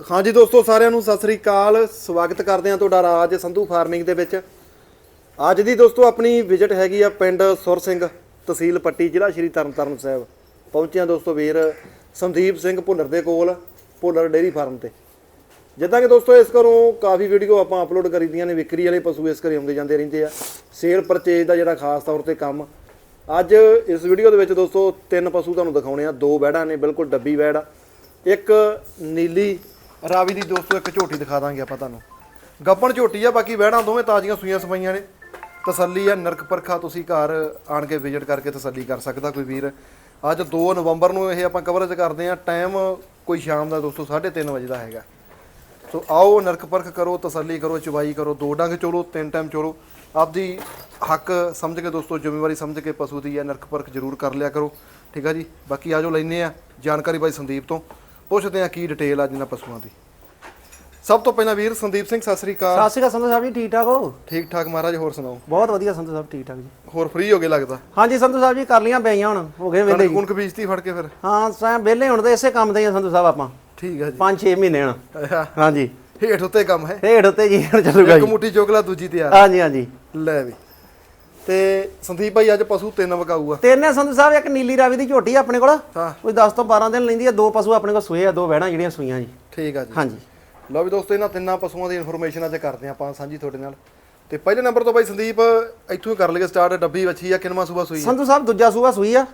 ਹਾਂਜੀ ਦੋਸਤੋ, ਸਾਰਿਆਂ ਨੂੰ ਸਤਿ ਸ੍ਰੀ ਅਕਾਲ। ਸਵਾਗਤ ਕਰਦੇ ਹਾਂ ਤੁਹਾਡਾ ਰਾਜ ਸੰਧੂ ਫਾਰਮਿੰਗ ਦੇ ਵਿੱਚ। ਅੱਜ ਦੀ ਦੋਸਤੋ, ਆਪਣੀ ਵਿਜ਼ਿਟ ਹੈਗੀ ਆ ਪਿੰਡ ਸੁਰ ਸਿੰਘ ਤਹਿਸੀਲ ਪੱਟੀ, ਜ਼ਿਲ੍ਹਾ ਸ਼੍ਰੀ ਤਰਨਤਾਰਨ ਸਾਹਿਬ। ਪਹੁੰਚੇ ਹਾਂ ਦੋਸਤੋ ਵੀਰ ਸੰਦੀਪ ਸਿੰਘ ਭੁੱਲਰ ਦੇ ਕੋਲ, ਭੁੱਲਰ ਡੇਰੀ ਫਾਰਮ ਤੇ। ਜਿੱਦਾਂ ਕਿ ਦੋਸਤੋ, ਇਸ ਘਰੋਂ ਕਾਫੀ ਵੀਡੀਓ ਆਪਾਂ ਅਪਲੋਡ ਕਰੀ ਦੀਆਂ ਨੇ, ਵਿਕਰੀ ਵਾਲੇ ਪਸ਼ੂ ਇਸ ਘਰੇ ਆਉਂਦੇ ਜਾਂਦੇ ਰਹਿੰਦੇ ਆ। ਸੇਲ ਪਰਚੇਜ ਦਾ ਜਿਹੜਾ ਖਾਸ ਤੌਰ ਤੇ ਕੰਮ। ਅੱਜ ਇਸ ਵੀਡੀਓ ਦੇ ਵਿੱਚ ਦੋਸਤੋ, ਤਿੰਨ ਪਸ਼ੂ ਤੁਹਾਨੂੰ ਦਿਖਾਉਣੇ ਆ। ਦੋ ਵੈੜਾਂ ਨੇ, ਬਿਲਕੁਲ ਡੱਬੀ ਵੈੜ ਆ ਇੱਕ ਨੀਲੀ ਰਾਵੀ ਦੀ ਦੋਸਤੋ ਇੱਕ ਝੋਟੀ ਦਿਖਾ ਦਾਂਗੇ ਆਪਾਂ ਤੁਹਾਨੂੰ। ਗੱਪਣ ਝੋਟੀ ਆ, ਬਾਕੀ ਵੈੜਾਂ ਦੋਵੇਂ ਤਾਜ਼ੀਆਂ ਸੂਈਆਂ ਸਫਾਈਆਂ ਨੇ। ਤਸੱਲੀ ਆ, ਨਰਕ ਪਰਖਾ ਤੁਸੀਂ ਘਰ ਆਣ ਕੇ ਵਿਜ਼ਿਟ ਕਰਕੇ ਤਸੱਲੀ ਕਰ ਸਕਦਾ ਕੋਈ ਵੀਰ। ਅੱਜ 2 ਨਵੰਬਰ ਨੂੰ ਇਹ ਆਪਾਂ ਕਵਰੇਜ ਕਰਦੇ ਆ ਟਾਈਮ ਕੋਈ ਸ਼ਾਮ ਦਾ ਦੋਸਤੋ 3:30 ਵਜੇ ਦਾ ਹੈਗਾ। ਸੋ ਆਓ, ਨਰਕ ਪਰਖ ਕਰੋ, ਤਸੱਲੀ ਕਰੋ ਚਵਾਈ ਕਰੋ, ਦੋ ਡੰਗ ਚੋਲੋ, ਤਿੰਨ ਟਾਈਮ ਚੋਲੋ। ਆਪਦੀ ਹੱਕ ਸਮਝ ਕੇ ਦੋਸਤੋ, ਜ਼ਿੰਮੇਵਾਰੀ ਸਮਝ ਕੇ ਪਸ਼ੂ ਦੀ ਹੈ ਨਰਕ ਪਰਖ ਜ਼ਰੂਰ ਕਰ ਲਿਆ ਕਰੋ। ਠੀਕ ਆ ਜੀ? ਬਾਕੀ ਆਜੋ ਲੈਨੇ ਆ। ਜਾਣਕਾਰੀ ਬਾਈ ਸੰਦੀਪ ਤੋਂ। ਪੁੱਛਦੇ ਆ ਕੀ ਡਿਟੇਲ ਆ ਜਿਨ੍ਹਾਂ ਪਸ਼ੂਆਂ ਦੀ। ਸਭ ਤੋਂ ਪਹਿਲਾਂ ਵੀਰ ਸੰਦੀਪ ਸਿੰਘ ਸਤਿ ਸ੍ਰੀ ਅਕਾਲ। ਸਤਿ ਸ਼੍ਰੀ ਅਕਾਲ ਸੰਧੂ ਸਾਹਿਬ ਜੀ ਠੀਕ ਠਾਕ ਹੋ? ਠੀਕ ਠਾਕ ਮਹਾਰਾਜ ਹੋਰ ਸੁਣਾਓ? ਬਹੁਤ ਵਧੀਆ ਸੰਧੂ ਸਾਹਿਬ ਠੀਕ ਠਾਕ ਜੀ। ਹੋਰ ਫ੍ਰੀ ਹੋ ਗਏ ਲੱਗਦਾ? ਹਾਂਜੀ ਸੰਧੂ ਸਾਹਿਬ ਜੀ ਕਰ ਲੀਆਂ ਬਈਆਂ ਹੁਣ ਹੋ ਗਏ ਵਿਹਲੇ ਕਣਕ ਬੀਜਤੀ ਫੜ ਕੇ ਫਿਰ? ਹਾਂ ਸਾਂ ਵਿਹਲੇ ਹੁਣ ਤੇ ਇਸੇ ਕੰਮ ਤੇ ਹੀ ਆ ਸੰਧੂ ਸਾਹਿਬ ਆਪਾਂ। ਠੀਕ ਆ ਜੀ। 5-6 ਮਹੀਨੇ ਹੁਣ। ਹਾਂਜੀ। ਹੇਠ ਉੱਤੇ ਕੰਮ ਹੈ। ਹੇਠ ਉੱਤੇ ਜੀ ਹੁਣ ਚੱਲੂਗਾ ਇੱਕ ਮੁੱਠੀ ਚੋਕਲਾ ਦੂਜੀ ਤਿਆਰ। ਹਾਂਜੀ ਹਾਂਜੀ। ਲੈ ਵੀ। ਤੇ ਸੰਦੀਪ ਭਾਈ ਅੱਜ ਪਸ਼ੂ ਤਿੰਨ ਵਗਾਊ ਆ ਤੇਨੇ ਸੰਧੂ ਸਾਹਿਬ ਇੱਕ ਨੀਲੀ ਰਾਵੀ ਦੀ ਝੋਟੀ ਆ ਆਪਣੇ ਕੋਲ। ਹਾਂ। ਕੋਈ 10 ਤੋਂ 12 ਦਿਨ ਲੈਂਦੀ ਆ ਦੋ ਪਸ਼ੂ ਆਪਣੇ ਕੋਲ ਸੂਏ ਆ ਦੋ ਵਹਿਣਾ ਜਿਹੜੀਆਂ ਸੂਈਆਂ ਜੀ। ਠੀਕ ਆ ਜੀ। ਹਾਂਜੀ। ਲਓ ਵੀ ਦੋਸਤੋ ਇਹਨਾਂ ਤਿੰਨਾਂ ਪਸ਼ੂਆਂ ਦੀ ਇਨਫੋਰਮੇਸ਼ਨ ਅੱਜ ਕਰਦੇ ਹਾਂ ਆਪਾਂ ਸਾਂਝੀ ਤੁਹਾਡੇ ਨਾਲ। ਤੇ ਪਹਿਲੇ ਨੰਬਰ ਤੋਂ ਬਾਈ ਸੰਦੀਪ ਇੱਥੋਂ ਹੀ ਕਰ ਲਈਏ ਸਟਾਰਟ ਡੱਬੀ ਵੱਛੀ ਆ ਕਿੰਨਵਾਂ ਸੂਆ ਸੂਈ ਆ? ਸੰਧੂ ਸਾਹਿਬ ਦੂਜਾ ਸੂਆ ਸੂਈ ਆ।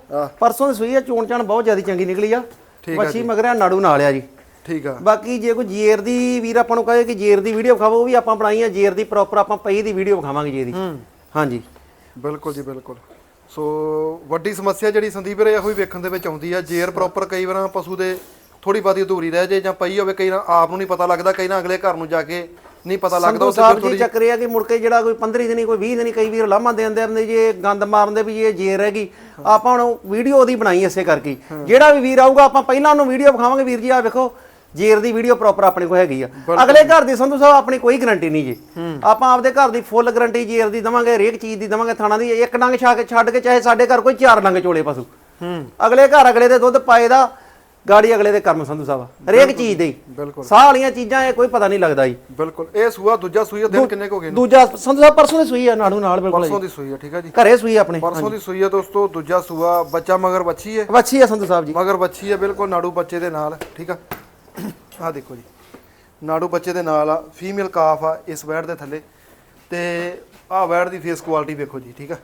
ਪਰਸੋਂ ਦੀ ਸੂਈ ਆ ਚੋਣ ਚਾਣ ਬਹੁਤ ਜ਼ਿਆਦਾ ਚੰਗੀ ਨਿਕਲੀ ਆ। ਠੀਕ ਆ ਵੱਛੀ ਮਗਰਿਆ ਨਾੜੂ ਨਾਲ ਆ ਜੀ। ਠੀਕ ਆ। ਬਾਕੀ ਜੇ ਕੋਈ ਜੇਰ ਦੀ ਵੀਰ ਆਪਾਂ ਨੂੰ ਕਹੇ ਕਿ ਜੇਰ ਦੀ ਵੀਡੀਓ ਵਿਖਾਵੋ ਉਹ ਵੀ ਆਪਾਂ ਬਣਾਈ ਆ ਜੇਰ ਦੀ ਪ੍ਰੋਪਰ ਆਪਾਂ ਪਈ ਦੀ ਵੀਡੀਓ ਵਿਖਾਵਾਂਗੇ ਜੀ ਇਹਦੀ ਹਾਂਜੀ। ਬਿਲਕੁਲ ਜੀ ਬਿਲਕੁਲ। ਸੋ ਵੱਡੀ ਸਮੱਸਿਆ ਜਿਹੜੀ ਸੰਦੀਪ ਵੀਰੇ ਇਹੋ ਹੀ ਵੇਖਣ ਦੇ ਵਿੱਚ ਆਉਂਦੀ ਆ ਜੇਰ ਪ੍ਰੋਪਰ ਕਈ ਵਾਰਾਂ ਪਸ਼ੂ ਦੇ ਥੋੜੀ ਬਾਦੀ ਅਧੂਰੀ ਰਹਿ ਜੇ ਜਾਂ ਪਈ ਹੋਵੇ ਕਈ ਵਾਰ ਆਪ ਨੂੰ ਨਹੀਂ ਪਤਾ ਲੱਗਦਾ ਕਈ ਵਾਰ ਅਗਲੇ ਘਰ ਨੂੰ ਜਾ ਕੇ ਨਹੀਂ ਪਤਾ ਲੱਗਦਾ ਉੱਥੇ ਸਾਹਿਬ ਜੀ ਚੱਕਰ ਇਹ ਆ ਕਿ ਮੁੜ ਕੇ ਜਿਹੜਾ ਕੋਈ 15 ਦਿਨੀ ਕੋਈ 20 ਦਿਨੀ ਕਈ ਵੀਰ ਲਾਮਾ ਦੇ ਦਿੰਦੇ ਰਹਿੰਦੇ ਜੀ ਗੰਦ ਮਾਰਦੇ ਵੀ ਇਹ ਜੇਰ ਹੈਗੀ ਆਪਾਂ ਹੁਣ ਵੀਡੀਓ ਉਹਦੀ ਬਣਾਈ ਇਸੇ ਕਰਕੇ। ਜਿਹੜਾ ਵੀ ਵੀਰ ਆਊਗਾ ਆਪਾਂ ਪਹਿਲਾਂ ਉਹਨੂੰ ਵੀਡੀਓ ਵਿਖਾਵਾਂਗੇ ਵੀਰ ਜੀ ਆ ਵੇਖੋ ਜੇਰ ਦੀ ਵੀਡੀਓ ਪ੍ਰੋਪਰ ਆਪਣੇ ਕੋਲ ਹੈਗੀ ਆ। ਅਗਲੇ ਘਰ ਦੀ ਸੰਧੂ ਸਾਹਿਬ ਆਪਣੀ ਕੋਈ ਗਾਰੰਟੀ ਨਹੀਂ ਜੀ। ਆਪਾਂ ਆਪਦੇ ਘਰ ਦੀ ਫੁੱਲ ਗਾਰੰਟੀ ਜੇਰ ਦੀ ਦਵਾਂਗੇ ਹਰੇਕ ਚੀਜ਼ ਦੀ ਦਵਾਂਗੇ ਥਾਣਾ ਦੀ ਇੱਕ ਡੰਗ ਛਾ ਕੇ ਛੱਡ ਕੇ ਚਾਹੇ ਸਾਡੇ ਘਰ ਕੋਈ ਚਾਰ ਡੰਗ ਚੋਲੇ ਪਸ਼ੂ। ਹੂੰ। ਅਗਲੇ ਘਰ ਅਗਲੇ ਦੇ ਦੁੱਧ ਪਾਏ ਦਾ ਗਾੜੀ ਅਗਲੇ ਦੇ ਕਰਮ ਸੰਧੂ ਸਾਹਿਬ ਹਰੇਕ ਚੀਜ਼ ਦੇ। ਬਿਲਕੁਲ। ਸਾਹ ਵਾਲੀਆਂ ਚੀਜ਼ਾਂ ਇਹ ਕੋਈ ਪਤਾ ਨਹੀਂ ਲੱਗਦਾ ਜੀ। ਬਿਲਕੁਲ। ਇਹ ਸੂਆ ਦੂਜਾ ਸੂਈ ਆ ਦਿਨ ਕਿੰਨੇ ਕੁ ਗਏ ਦੂਜਾ ਸੰਧੂ ਸਾਹਿਬ ਪਰਸੋਂ ਦੀ ਸੂਈ ਆ ਨਾੜੂ ਨਾਲ ਬਿਲਕੁਲ ਪਰਸੋਂ ਦੀ ਸੂਈ ਆ ਠੀਕ ਆ ਜੀ। ਘਰੇ ਸੂਈ ਆ ਆਪਣੇ ਪਰਸੋਂ ਦੀ ਸੂਈ ਆ ਦੋਸਤੋ ਦੂਜਾ ਸੂਆ ਬੱਚਾ ਮਗਰ ਬੱਚੀ ਹੈ ਵੱਛੀ ਆ ਸੰਧੂ ਸਾਹਿਬ ਜੀ। ਮਗਰ ਬੱਚੀ ਹੈ ਬਿਲਕੁਲ ਨਾੜੂ ਬੱਚੇ ਦੇ ਨਾਲ ਠੀਕ ਆ। ਆਹ ਦੇਖੋ ਜੀ। ਨਾੜੂ ਬੱਚੇ ਦੇ ਨਾਲ ਆ ਫੀਮੇਲ ਕਾਫ ਆ ਇਸ ਵੈੜ ਦੇ ਥੱਲੇ। ਤੇ ਆਹ ਵੈੜ ਦੀ ਫੇਸ ਕੁਆਲਿਟੀ ਵੇਖੋ ਜੀ ਠੀਕ ਆ?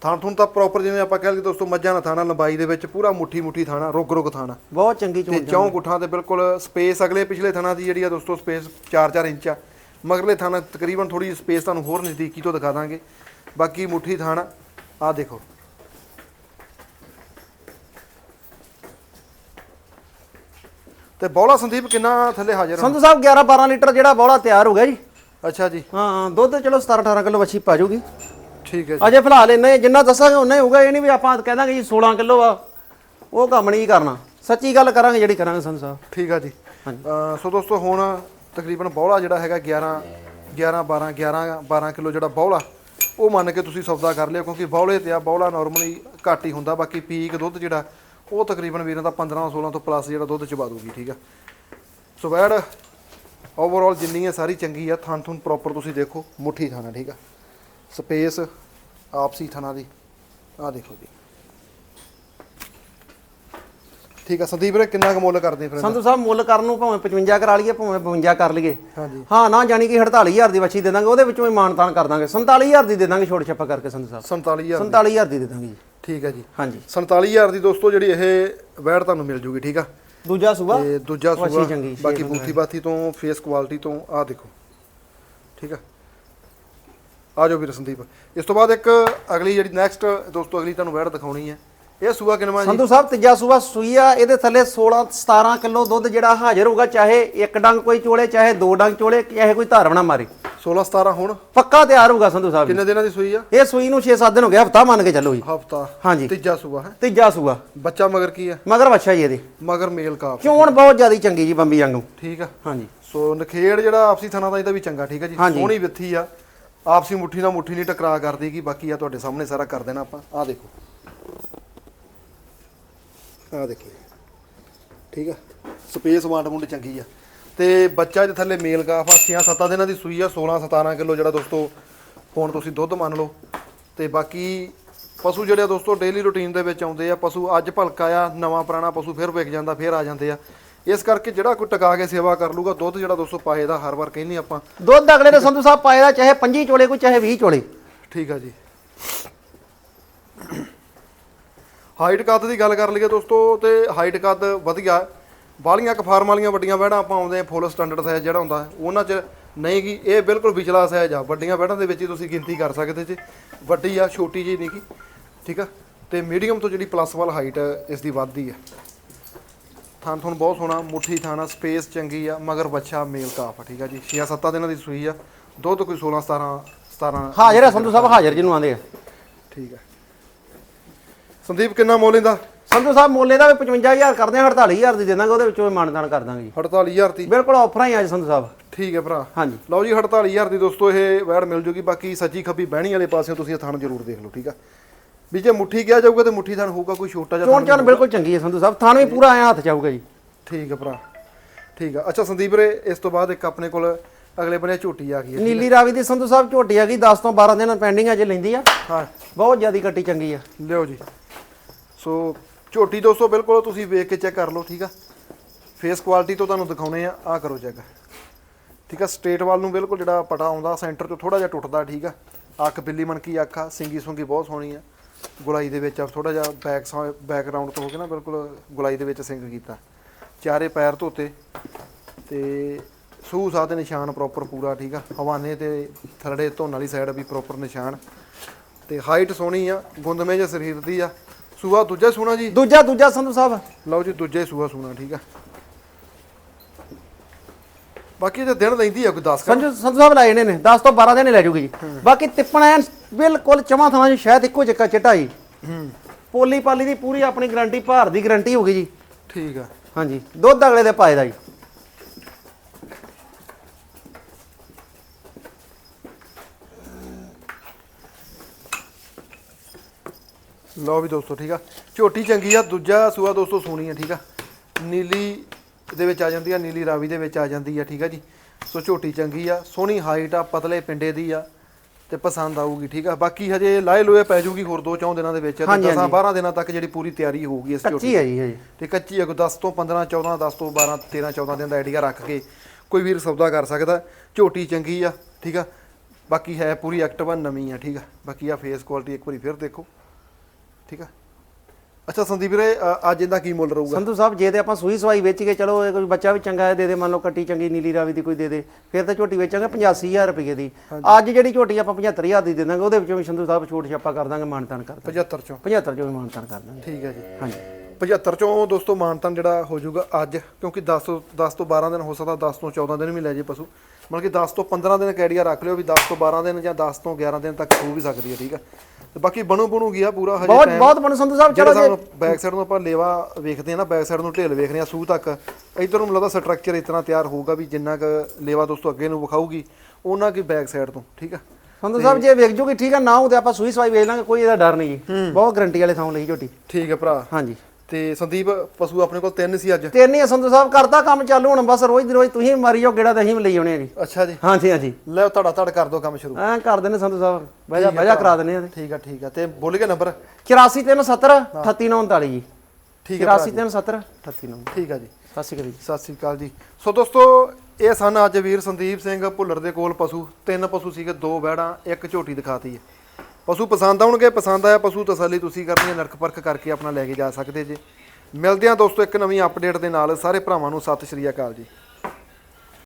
ਥਾਣ ਥੁਣ ਤਾਂ ਪ੍ਰੋਪਰ ਜਿਵੇਂ ਆਪਾਂ ਕਹਿ ਲਈਏ ਦੋਸਤੋ ਮੱਝਾਂ ਦਾ ਥਾਣਾ ਲੰਬਾਈ ਦੇ ਵਿੱਚ ਪੂਰਾ ਮੁੱਠੀ ਮੁੱਠੀ ਥਾਣਾ ਰੁਕ ਰੁਕ ਥਾਣਾ। ਬਹੁਤ ਚੰਗੀ ਤੇ ਚੋਣ ਚੌਂ ਗੁੱਠਾਂ ਤੇ ਬਿਲਕੁਲ ਸਪੇਸ ਅਗਲੇ ਪਿਛਲੇ ਥਾਣਾ ਦੀ ਜਿਹੜੀ ਆ ਦੋਸਤੋ ਸਪੇਸ 4-4 ਇੰਚ ਆ। ਮਗਰਲੇ ਥਾਣਾ ਤਕਰੀਬਨ ਥੋੜੀ ਸਪੇਸ ਤੁਹਾਨੂੰ ਹੋਰ ਨਜ਼ਦੀਕੀ ਤੋਂ ਦਿਖਾ ਦਾਂਗੇ। ਬਾਕੀ ਮੁੱਠੀ ਥਾਣਾ ਆ ਦੇਖੋ। ਤੇ ਬੌਲਾ ਸੰਦੀਪ ਕਿੰਨਾ ਥੱਲੇ ਹਾਜ਼ਰ? ਸੰਧੂ ਸਾਹਿਬ 11 12 ਲੀਟਰ ਜਿਹੜਾ ਬੋਲਾ ਤਿਆਰ ਹੋ ਗਿਆ ਜੀ। ਅੱਛਾ ਜੀ। ਹਾਂ ਦੁੱਧ ਚਲੋ 17 18 ਕਿਲੋ ਵੱਛੀ ਪਾ ਜੂਗੀ। ਠੀਕ ਹੈ ਜੀ। ਅਜੇ ਫਿਲਹਾਲ ਇੰਨੇ ਜਿੰਨਾ ਦੱਸਾਂਗੇ ਉਨਾ ਹੀ ਹੋਊਗਾ ਇਹ ਨਹੀਂ ਵੀ ਆਪਾਂ ਕਹਿ ਦਾਂਗੇ ਜੀ 16 ਕਿਲੋ ਆ। ਉਹ ਕੰਮ ਨਹੀਂ ਕਰਨਾ। ਸੱਚੀ ਗੱਲ ਕਰਾਂਗੇ ਜਿਹੜੀ ਕਰਾਂਗੇ ਸੰਧੂ ਸਾਹਿਬ। ਠੀਕ ਆ ਜੀ। ਅਹ ਸੋ ਦੋਸਤੋ ਹੁਣ ਤਕਰੀਬਨ ਬੌਲਾ ਜਿਹੜਾ ਹੈਗਾ 11 11 12 11 12 ਕਿਲੋ ਜਿਹੜਾ ਬੌਲਾ ਉਹ ਮੰਨ ਕੇ ਤੁਸੀਂ ਸੌਦਾ ਕਰ ਲਿਓ ਕਿਉਂਕਿ ਬੌਲੇ ਤੇ ਆ ਬੌਲਾ ਨਾਰਮਲੀ ਘੱਟ ਹੀ ਹੁੰਦਾ ਬਾਕੀ ਪੀਕ ਦੁੱਧ ਜਿਹੜਾ ਉਹ ਤਕਰੀਬਨ ਵੀਰਾਂ ਦਾ 15 16 ਤੋਂ ਪਲੱਸ ਜਿਹੜਾ ਦੁੱਧ ਚਵਾ ਦੂਗੀ ਠੀਕ ਆ? ਸੋ ਵੈੜ ਓਵਰਆਲ ਜਿੰਨੀ ਹੈ ਸਾਰੀ ਚੰਗੀ ਆ ਥਣ ਥੁਣ ਪ੍ਰੋਪਰ ਤੁਸੀਂ ਦੇਖੋ ਮੁੱਠੀ ਥਾਣਾ ਠੀਕ ਆ? ਸਪੇਸ ਆਪਸੀ ਥਾਣਾ ਦੀ ਆ ਦੇਖੋ ਜੀ। ਠੀਕ ਆ ਸੰਦੀਪ ਵੀਰੇ ਕਿੰਨਾ ਕੁ ਮੁੱਲ ਕਰਦੇ ਫਿਰ? ਸੰਧੂ ਸਾਹਿਬ ਮੁੱਲ ਕਰਨ ਨੂੰ ਭਾਵੇਂ 55 ਕਰਾ ਲਈਏ ਭਾਵੇਂ 52 ਕਰ ਲਈਏ। ਹਾਂਜੀ। ਹਾਂ ਨਾ ਜਾਣੀ ਕਿ 48000 ਦੀ ਵੱਛੀ ਦੇ ਦਾਂਗੇ ਉਹਦੇ ਵਿੱਚੋਂ ਹੀ ਮਾਨਤਾਨ ਕਰ ਦਾਂਗੇ। 47000 ਦੀ ਦੇ ਦਾਂਗੇ ਛੋਟ ਛੱਪਾ ਕਰਕੇ ਸੰਧੂ ਸਾਹਿਬ। 47000 47000 ਦੀ ਦੇ ਦਾਂਗੇ ਜੀ। ਠੀਕ ਹੈ ਜੀ। ਹਾਂਜੀ। 47000 ਦੀ ਦੋਸਤੋ ਜਿਹੜੀ ਇਹ ਵੈੜ ਤੁਹਾਨੂੰ ਮਿਲ ਜੂਗੀ ਠੀਕ ਆ? ਦੂਜਾ ਸੂਬਾ ਤੇ ਦੂਜਾ ਸੂਆ ਬਾਕੀ ਬੂਥੀ ਬਾਥੀ ਤੋਂ ਫੇਸ ਕੁਆਲਿਟੀ ਤੋਂ ਆ ਦੇਖੋ। ਠੀਕ ਆ? ਆ ਜਾਓ ਵੀਰ ਸੰਦੀਪ। ਇਸ ਤੋਂ ਬਾਅਦ ਇੱਕ ਅਗਲੀ ਜਿਹੜੀ ਨੈਕਸਟ ਦੋਸਤੋ ਅਗਲੀ ਤੁਹਾਨੂੰ ਵੈੜ ਦਿਖਾਉਣੀ ਹੈ। ਇਹ ਸੂਆ ਕਿਨਵਾ ਜੀ? ਸੰਧੂ ਸਾਹਿਬ ਤੀਜਾ ਸੂਬਾ ਸੂਈ ਆ ਇਹਦੇ ਥੱਲੇ 16 17 ਕਿਲੋ ਦੁੱਧ ਜਿਹੜਾ ਹਾਜ਼ਰ ਹੋਊਗਾ ਚਾਹੇ ਇੱਕ ਡੰਗ ਕੋਈ ਚੋਲੇ ਚਾਹੇ ਦੋ ਡੰਗ ਚੋਲੇ ਚਾਹੇ ਕੋਈ ਧਾਰ ਬਣਾ ਮਾਰੇ। 16 17 ਹੁਣ। ਪੱਕਾ ਤਿਆਰ ਹੋਊਗਾ ਸੰਧੂ ਸਾਹਿਬ ਜੀ। ਕਿੰਨੇ ਦਿਨਾਂ ਦੀ ਸੂਈ ਆ? ਇਹ ਸੂਈ ਨੂੰ 6-7 ਦਿਨ ਹੋ ਗਿਆ ਹਫਤਾ ਮੰਨ ਕੇ ਚੱਲੋ ਜੀ। ਹਫਤਾ। ਹਾਂਜੀ। ਤੀਜਾ ਸੂਆ ਹੈ। ਤੀਜਾ ਸੂਆ। ਬੱਚਾ ਮਗਰ ਕੀ ਆ? ਮਗਰ ਵੱਛਾ ਜੀ ਇਹਦੇ। ਮਗਰ ਮੇਲ ਕਾਫ। ਚੋਣ ਬਹੁਤ ਜ਼ਿਆਦੀ ਚੰਗੀ ਜੀ ਬੰਬੀ ਵਾਂਗੂ। ਠੀਕ ਆ। ਹਾਂਜੀ। ਸੋ ਨਖੇੜ ਜਿਹੜਾ ਆਪਸੀ ਥਣਾ ਦਾ ਇਹਦਾ ਵੀ ਚੰਗਾ ਠੀਕ ਆ ਜੀ। ਸੋਹਣੀ ਵਿੱਥੀ ਆ। ਆਪਸੀ ਮੁੱਠੀ ਨਾਲ ਮੁੱਠੀ ਨਹੀਂ ਟਕਰਾ ਕਰਦੀ ਕੀ ਬਾਕੀ ਆ ਤੁਹਾਡੇ ਸਾਹਮਣੇ ਸਾਰਾ ਕਰ ਦੇਣਾ ਆਪਾਂ। ਆ ਦੇਖੋ। ਆ ਦੇਖੋ। ਠੀਕ ਆ। ਸਪੇਸ ਵਾਂਡ ਮੁੰਡ ਚੰਗੀ ਆ। ਤੇ ਬੱਚਾ ਦੇ ਥੱਲੇ ਮੇਲ ਕਾਫ ਆ 6-7 ਦਿਨਾਂ ਦੀ ਸੂਈ ਆ 16-17 ਕਿਲੋ ਜਿਹੜਾ ਦੋਸਤੋ ਹੁਣ ਤੁਸੀਂ ਦੁੱਧ ਮੰਨ ਲਓ। ਤੇ ਬਾਕੀ ਪਸ਼ੂ ਜਿਹੜੇ ਆ ਦੋਸਤੋ ਡੇਲੀ ਰੁਟੀਨ ਦੇ ਵਿੱਚ ਆਉਂਦੇ ਆ ਪਸ਼ੂ ਅੱਜ ਭਲਕਾ ਆ ਨਵਾਂ ਪੁਰਾਣਾ ਪਸ਼ੂ ਫਿਰ ਵਿਕ ਜਾਂਦਾ ਫਿਰ ਆ ਜਾਂਦੇ ਆ। ਇਸ ਕਰਕੇ ਜਿਹੜਾ ਕੋਈ ਟਿਕਾ ਕੇ ਸੇਵਾ ਕਰ ਲੂਗਾ ਦੁੱਧ ਜਿਹੜਾ ਦੋਸਤੋ ਪਾਏ ਦਾ ਹਰ ਵਾਰ ਕਹਿੰਦੇ ਆਪਾਂ। ਦੁੱਧ ਅਗਲੇ ਨੇ ਸੰਧੂ ਸਾਹਿਬ ਪਾਏ ਦਾ ਚਾਹੇ 25 ਚੋਲੇ ਕੋਈ ਚਾਹੇ 20 ਚੋਲੇ। ਠੀਕ ਆ ਜੀ। ਹਾਈਟ ਕੱਦ ਦੀ ਗੱਲ ਕਰ ਲਈਏ ਦੋਸਤੋ ਤੇ ਹਾਈਟ ਕੱਦ ਵਧੀਆ। ਬਾਲੀਆਂ ਕ ਫਾਰਮ ਵਾਲੀਆਂ ਵੱਡੀਆਂ ਵਹਿੜਾਂ ਆਪਾਂ ਆਉਂਦੇ ਫੁੱਲ ਸਟੈਂਡਰਡ ਸਾਈਜ਼ ਜਿਹੜਾ ਹੁੰਦਾ ਉਹਨਾਂ 'ਚ ਨਹੀਂ ਗੀ ਇਹ ਬਿਲਕੁਲ ਵਿਚਲਾ ਸਾਈਜ਼ ਆ। ਵੱਡੀਆਂ ਵਹਿੜਾਂ ਦੇ ਵਿੱਚ ਹੀ ਤੁਸੀਂ ਗਿਣਤੀ ਕਰ ਸਕਦੇ ਜੀ। ਵੱਡੀ ਆ ਛੋਟੀ ਜੀ ਨਹੀਂ ਗੀ ਠੀਕ ਆ? ਤੇ ਮੀਡੀਅਮ ਤੋਂ ਜਿਹੜੀ ਪਲੱਸ ਵਾਲ ਹਾਈਟ ਇਸ ਦੀ ਵੱਧਦੀ ਆ। ਥਾਨ ਤੁਹਾਨੂੰ ਬਹੁਤ ਸੋਹਣਾ ਮੁੱਠੀ ਥਾਣਾ ਸਪੇਸ ਚੰਗੀ ਆ ਮਗਰ ਬੱਚਾ ਮੇਲ ਕਾਫ ਆ ਠੀਕ ਆ ਜੀ। 6-7 ਦਿਨਾਂ ਦੀ ਸੂਈ ਆ। ਦੁੱਧ ਕੋਈ 16 17 17 ਹਾਜ਼ਰ ਹੈ ਸੰਧੂ ਸਾਹਿਬ ਹਾਜ਼ਰ ਜਿਹਨੂੰ ਆਂਦੇ ਆ। ਠੀਕ ਹੈ ਸੰਦੀਪ ਕਿੰਨਾ ਮੁੱਲ ਇਹਦਾ ਸੰਧੂ ਸਾਹਿਬ ਮੋਲੇ ਦਾ ਵੀ 55000 ਕਰਦੇ ਆ 48000 ਦੀ ਦੇ ਦਾਂਗੇ ਉਹਦੇ ਵਿੱਚੋਂ ਮਾਨਦਾਨ ਕਰ ਦਾਂਗੇ ਜੀ। 48000 ਦੀ? ਬਿਲਕੁਲ ਆਫਰਾਂ ਹੀ ਆ ਜੀ ਸੰਧੂ ਸਾਹਿਬ। ਠੀਕ ਹੈ ਭਰਾ। ਹਾਂਜੀ। ਲਓ ਜੀ 48000 ਦੀ ਦੋਸਤੋ ਇਹ ਵੈੜ ਮਿਲ ਜੂਗੀ। ਬਾਕੀ ਸੱਜੀ ਖੱਬੀ ਬਹਿਣੀ ਵਾਲੇ ਪਾਸਿਓਂ ਤੁਸੀਂ ਇਹ ਥਣ ਜ਼ਰੂਰ ਦੇਖ ਲਓ ਠੀਕ ਆ? ਵੀ ਜੇ ਮੁੱਠੀ ਕਿਹਾ ਜਾਊਗਾ ਤੇ ਮੁੱਠੀ ਥਣ ਹੋਊਗਾ ਕੋਈ ਛੋਟਾ ਜਿਹਾ ਚੋਣ ਚਾਣ ਬਿਲਕੁਲ ਚੰਗੀ ਹੈ ਸੰਧੂ ਸਾਹਿਬ। ਥਾਣ ਵੀ ਪੂਰਾ ਆਇਆ ਹੱਥ ਚ ਆਊਗਾ ਜੀ। ਠੀਕ ਹੈ ਭਰਾ। ਠੀਕ ਆ। ਅੱਛਾ ਸੰਦੀਪ ਰੇ ਇਸ ਤੋਂ ਬਾਅਦ ਇੱਕ ਆਪਣੇ ਕੋਲ ਅਗਲੇ ਬੰਨੇ ਝੋਟੀ ਆ ਗਈ ਹੈ ਨੀਲੀ ਰਾਵੀ ਦੀ ਸੰਧੂ ਸਾਹਿਬ ਝੋਟੀ ਆ ਗਈ 10 ਤੋਂ 12 ਦਿਨ ਪੈਂਡਿੰਗ ਅਜੇ ਲੈਂਦੀ ਆ। ਹਾਂ। ਬਹੁਤ ਜ਼ਿਆਦੀ ਕੱਟੀ ਚੰਗੀ ਆ। ਲਿਓ ਜੀ। ਸੋ ਝੋਟੀ ਦੋਸਤੋ, ਬਿਲਕੁਲ ਤੁਸੀਂ ਵੇਖ ਕੇ ਚੈੱਕ ਕਰ ਲਓ, ਠੀਕ ਆ? ਫੇਸ ਕੁਆਲਿਟੀ ਤੋਂ ਤੁਹਾਨੂੰ ਦਿਖਾਉਣੇ ਆ ਆ ਕਰੋ ਚੈੱਕ ਠੀਕ ਆ ਸਟੇਟ ਵਾਲ ਨੂੰ ਬਿਲਕੁਲ ਜਿਹੜਾ ਪਟਾ ਆਉਂਦਾ ਸੈਂਟਰ ਤੋਂ ਥੋੜਾ ਜਿਹਾ ਟੁੱਟਦਾ, ਠੀਕ ਆ? ਅੱਖ ਬਿੱਲੀ ਮਨਕੀ ਅੱਖ ਆ, ਸਿੰਗੀ ਸੁੰਗੀ ਬਹੁਤ ਸੋਹਣੀ ਆ। ਗੁਲਾਈ ਦੇ ਵਿੱਚ ਥੋੜਾ ਜਿਹਾ ਬੈਕ ਬੈਕਗ੍ਰਾਉਂਡ ਤੋਂ ਹੋ ਕੇ ਨਾ ਬਿਲਕੁਲ ਗੁਲਾਈ ਦੇ ਵਿੱਚ ਸਿੰਗ ਕੀਤਾ। ਚਾਰੇ ਪੈਰ ਧੋਤੇ ਤੇ ਸੂਹ ਸਾਹ ਦੇ ਨਿਸ਼ਾਨ ਪ੍ਰੋਪਰ ਪੂਰਾ, ਠੀਕ ਆ? ਹਵਾਨੇ ਤੇ ਥਰੜੇ ਧੋਣ ਵਾਲੀ ਸਾਈਡ ਵੀ ਪ੍ਰੋਪਰ ਨਿਸ਼ਾਨ। ਤੇ ਹਾਈਟ ਸੋਹਣੀ ਆ, ਗੁੰਦਮੇ ਜਿਹੇ ਸਰੀਰ ਦੀ ਆ। ਸੂਆ ਦੂਜਾ ਸੋਹਣਾ ਜੀ? ਦੂਜਾ ਦੂਜਾ ਸੰਧੂ ਸਾਹਿਬ। ਲਓ ਜੀ ਦੂਜੇ ਸੂਆ ਸੋਹਣਾ ਠੀਕ ਆ। ਬਾਕੀ ਜੇ ਦਿਨ ਲੈਂਦੀ ਆ ਕੋਈ 10 ਕਰ ਸੰਜੂ ਸੰਧੂ ਸਾਹਿਬ ਲਾਏ ਨੇ ਨੇ 10 ਤੋਂ 12 ਦਿਨ ਲੈ ਜੂਗੀ ਜੀ। ਬਾਕੀ ਤਿੱਪਣਾ ਐਨ ਬਿਲਕੁਲ ਚਮਾ ਥਾਂ ਜੀ ਸ਼ਾਇਦ ਇੱਕੋ ਜਿੱਕਾ ਚਿੱਟਾ ਜੀ। ਹੂੰ। ਪੋਲੀ ਪਾਲੀ ਦੀ ਪੂਰੀ ਆਪਣੀ ਗਾਰੰਟੀ ਭਾਰ ਦੀ ਗਾਰੰਟੀ ਹੋਗੀ ਜੀ। ਠੀਕ ਆ। ਹਾਂਜੀ ਦੁੱਧ ਅਗਲੇ ਦੇ ਪਾਏ ਦਾ ਜੀ। ਲਓ ਵੀ ਦੋਸਤੋ ਠੀਕ ਆ? ਝੋਟੀ ਚੰਗੀ ਆ ਦੂਜਾ ਸੂਆ ਦੋਸਤੋ ਸੋਹਣੀ ਆ ਠੀਕ ਆ? ਨੀਲੀ ਦੇ ਵਿੱਚ ਆ ਜਾਂਦੀ ਆ ਨੀਲੀ ਰਾਵੀ ਦੇ ਵਿੱਚ ਆ ਜਾਂਦੀ ਆ ਠੀਕ ਆ ਜੀ? ਸੋ ਝੋਟੀ ਚੰਗੀ ਆ ਸੋਹਣੀ ਹਾਈਟ ਆ ਪਤਲੇ ਪਿੰਡੇ ਦੀ ਆ ਤੇ ਪਸੰਦ ਆਊਗੀ ਠੀਕ ਆ? ਬਾਕੀ ਹਜੇ ਲਾਏ ਲੋਏ ਪੈ ਜੂਗੀ ਹੋਰ ਦੋ ਚੌਂ ਦਿਨਾਂ ਦੇ ਵਿੱਚ ਤੇ ਹਾਂਜੀ, 10 ਹਾਂਜੀ। 12 ਦਿਨਾਂ ਤੱਕ ਜਿਹੜੀ ਪੂਰੀ ਤਿਆਰੀ ਹੋਊਗੀ ਇਸ ਝੋਟੀ ਕੱਚੀ ਹੈ ਜੀ ਹਜੇ। ਤੇ ਕੱਚੀ ਅਗੋ 10 ਤੋਂ 15 14 10 ਤੋਂ 12 13 14 ਦਿਨ ਦਾ ਆਈਡੀਆ ਰੱਖ ਕੇ ਕੋਈ ਵੀਰ ਸੌਦਾ ਕਰ ਸਕਦਾ। ਝੋਟੀ ਚੰਗੀ ਆ ਠੀਕ ਆ? ਬਾਕੀ ਹੈ ਪੂਰੀ ਐਕਟਿਵ ਆ ਨਵੀਂ ਆ ਠੀਕ ਆ? ਬਾਕੀ ਆ ਫੇਸ ਕੁਆਲਿਟੀ ਇੱਕ ਵਾਰੀ ਫਿਰ ਦੇਖੋ। ਠੀਕ ਆ? ਅੱਛਾ ਸੰਦੀਪ ਵੀਰੇ ਅ, ਅੱਜ ਇਹਦਾ ਕੀ ਮੁੱਲ ਰਹੂਗਾ? ਸੰਧੂ ਸਾਹਿਬ ਜੇ ਤੇ ਆਪਾਂ ਸੂਈ ਸਵਾਈ ਵੇਚ ਕੇ ਚਲੋ ਇਹ ਕੋਈ ਬੱਚਾ ਵੀ ਚੰਗਾ ਹੈ ਦੇ ਦੇ ਮੰਨ ਲਓ ਕੱਟੀ ਚੰਗੀ ਨੀਲੀ ਰਾਵੀ ਦੀ ਕੋਈ ਦੇ ਦੇ ਫਿਰ ਤਾਂ ਝੋਟੀ ਵੇਚਾਂਗੇ 85000 ਰੁਪਏ ਦੀ। ਅੱਜ ਜਿਹੜੀ ਝੋਟੀ ਆਪਾਂ 75000 ਦੀ ਦੇ ਦਾਂਗੇ ਉਹਦੇ ਵਿੱਚੋਂ ਵੀ ਸੰਧੂ ਸਾਹਿਬ ਛੋਟ ਛਾਪਾ ਕਰ ਦਾਂਗੇ ਮਾਨਤਾਨ ਕਰ ਦਾਂਗੇ। 75 ਚੋਂ? 75 ਚੋਂ ਵੀ ਮਾਨਤਾਨ ਕਰ ਦਾਂਗੇ। ਠੀਕ ਹੈ ਜੀ। ਹਾਂਜੀ। 75 ਚੋਂ ਦੋਸਤੋ ਮਾਨਤਨ ਜਿਹੜਾ ਹੋ ਜਾਊਗਾ ਅੱਜ ਕਿਉਂਕਿ 10 ਤੋਂ 10 ਤੋਂ 12 ਦਿਨ ਹੋ ਸਕਦਾ 10 ਤੋਂ 14 ਦਿਨ ਵੀ ਲੈ ਜੇ ਪਸ਼ੂ। ਮਤਲਬ ਕਿ 10 ਤੋਂ 15 ਦਿਨ ਕੈਡੀਆ ਰੱਖ ਲਿਓ ਵੀ 10 ਤੋਂ 12 ਦਿਨ ਜਾਂ 10 ਤੋਂ 11 ਦਿਨ ਤੱਕ ਸੂ ਵੀ ਸਕਦੀ ਹੈ ਠੀਕ ਆ? ਤੇ ਬਾਕੀ ਬਣੂ ਬਣੂ ਗਿਆ ਪੂਰਾ ਹਜੇ ਬਹੁਤ ਬਹੁਤ ਬਣ। ਸੰਧੂ ਸਾਹਿਬ ਚਲੋ ਜੇ ਬੈਕ ਸਾਈਡ ਨੂੰ ਆਪਾਂ ਲੇਵਾ ਵੇਖਦੇ ਆ ਨਾ ਬੈਕ ਸਾਈਡ ਨੂੰ ਢੇਲ ਵੇਖਦੇ ਆ ਸੂਹ ਤੱਕ। ਇਧਰ ਨੂੰ ਲੱਗਦਾ ਸਟਰਕਚਰ ਇਤਨਾ ਤਿਆਰ ਹੋਊਗਾ ਵੀ ਜਿੰਨਾ ਕ ਲੇਵਾ ਦੋਸਤੋ ਅੱਗੇ ਨੂੰ ਵਿਖਾਊਗੀ ਉਹਨਾਂ ਕੀ ਬੈਕ ਸਾਈਡ ਤੋਂ ਠੀਕ ਆ? ਸੰਧੂ ਸਾਹਿਬ ਜੇ ਵੇਖ ਜੂਗੀ ਠੀਕ ਆ ਨਾ ਉਹ ਤੇ ਆਪਾਂ ਸੂਈ ਸਵਾਈ ਵੇਚ ਲਾਂਗੇ ਕੋਈ ਇਹਦਾ ਡਰ ਨਹੀਂ ਜੀ। ਬਹੁਤ ਗਰੰਟੀ ਵਾਲੇ ਥਾਂ ਲਈ ਝੋਟੀ। ਠੀਕ ਹੈ ਭਰਾ। ਹਾਂਜੀ। ਤੇ ਸੰਦੀਪ ਪਸ਼ੂ ਆਪਣੇ ਕੋਲ ਤਿੰਨ ਸੀ ਅੱਜ? ਤੇ ਨਹੀਂ ਆ ਸੰਧੂ ਸਾਹਿਬ ਕਰਦਾ ਕੰਮ ਚਾਲੂ ਹੁਣ ਬਸ ਰੋਜ਼ ਦੀ ਰੋਜ਼ ਤੁਸੀਂ ਮਾਰੀ ਜਾਓ ਗੇੜਾ ਤੇ ਅਸੀਂ ਵੀ ਲਈ ਆਉਣੇ ਆ ਜੀ ਅੱਛਾ ਜੀ। ਹਾਂਜੀ ਹਾਂਜੀ। ਲੈ ਧੜਾ ਧੜ ਕਰ ਦੋ ਕੰਮ ਸ਼ੁਰੂ। ਐਂ ਕਰ ਦਿੰਦੇ ਸੰਧੂ ਸਾਹਿਬ ਬਹਿਜਾ ਬਹਿਜਾ ਕਰਾ ਦਿੰਦੇ ਆ ਠੀਕ ਆ ਠੀਕ ਆ। ਤੇ ਬੋਲ ਕੇ ਨੰਬਰ? 84370 38939 ਜੀ। ਠੀਕ ਹੈ 84370 389 ਠੀਕ ਆ ਜੀ। ਸਤਿ ਸ਼੍ਰੀ ਅਕਾਲ ਜੀ। ਸਤਿ ਸ੍ਰੀ ਅਕਾਲ ਜੀ। ਸੋ ਦੋਸਤੋ ਇਹ ਸਨ ਅੱਜ ਵੀਰ ਸੰਦੀਪ ਸਿੰਘ ਭੁੱਲਰ ਦੇ ਕੋਲ ਪਸ਼ੂ। ਤਿੰਨ ਪਸ਼ੂ ਸੀਗੇ ਦੋ ਬੈੜਾਂ ਇੱਕ ਝੋਟੀ ਦਿਖਾਤੀ ਹੈ। ਪਸ਼ੂ ਪਸੰਦ ਆਉਣਗੇ, ਪਸੰਦ ਆਇਆ ਪਸ਼ੂ ਤਸੱਲੀ ਤੁਸੀਂ ਕਰਨੀ ਹੈ ਨਰਕ ਪਰਖ ਕਰਕੇ ਆਪਣਾ ਲੈ ਕੇ ਜਾ ਸਕਦੇ ਜੇ। ਮਿਲਦੇ ਹਾਂ ਦੋਸਤੋ ਇੱਕ ਨਵੀਂ ਅਪਡੇਟ ਦੇ ਨਾਲ। ਸਾਰੇ ਭਰਾਵਾਂ ਨੂੰ ਸਤਿ ਸ਼੍ਰੀ ਅਕਾਲ ਜੀ।